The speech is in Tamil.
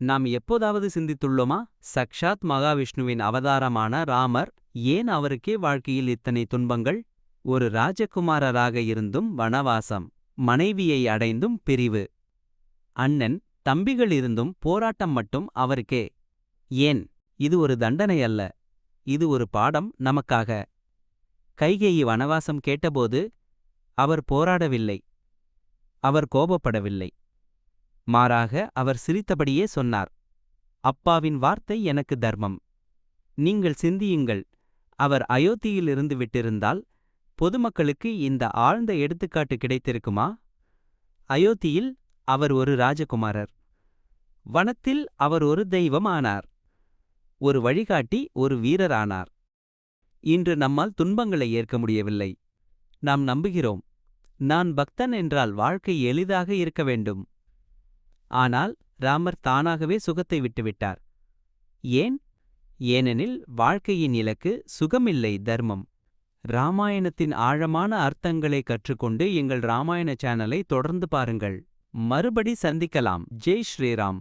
நாம் எப்போதாவது சிந்தித்துள்ளோமா? சக்ஷாத் மகாவிஷ்ணுவின் அவதாரமான ராமர் ஏன் அவருக்கே வாழ்க்கையில் இத்தனை துன்பங்கள்? ஒரு ராஜகுமாரராக இருந்தும் வனவாசம் மனைவியை அடைந்தும் பிரிவு. அண்ணன் தம்பிகள் இருந்தும் போராட்டம் மட்டும் அவருக்கே. ஏன்? இது ஒரு தண்டனை அல்ல இது ஒரு பாடம் நமக்காக. கைகேயி வனவாசம் கேட்டபோது அவர் போராடவில்லை. அவர் கோபப்படவில்லை. மாறாக அவர் சிரித்தபடியே சொன்னார் அப்பாவின் வார்த்தை எனக்கு தர்மம். நீங்கள் சிந்தியுங்கள். அவர் அயோத்தியிலிருந்து விட்டிருந்தால் பொதுமக்களுக்கு இந்த ஆழ்ந்த எடுத்துக்காட்டு கிடைத்திருக்குமா? அயோத்தியில் அவர் ஒரு ராஜகுமாரர். வனத்தில் அவர் ஒரு தெய்வம் ஆனார் ஒரு வழிகாட்டி ஒரு வீரரானார். இன்று நம்மால் துன்பங்களை ஏற்க முடியவில்லை. நாம் நம்புகிறோம் நான் பக்தன் என்றால் வாழ்க்கை எளிதாக இருக்க வேண்டும். ஆனால் ராமர் தானாகவே சுகத்தை விட்டுவிட்டார். ஏன்? ஏனெனில் வாழ்க்கையின் இலக்கு சுகமில்லை தர்மம். ராமாயணத்தின் ஆழமான அர்த்தங்களை கற்றுக்கொண்டு எங்கள் ராமாயண சேனலை தொடர்ந்து பாருங்கள். மறுபடி சந்திக்கலாம். ஜெய் ஸ்ரீராம்.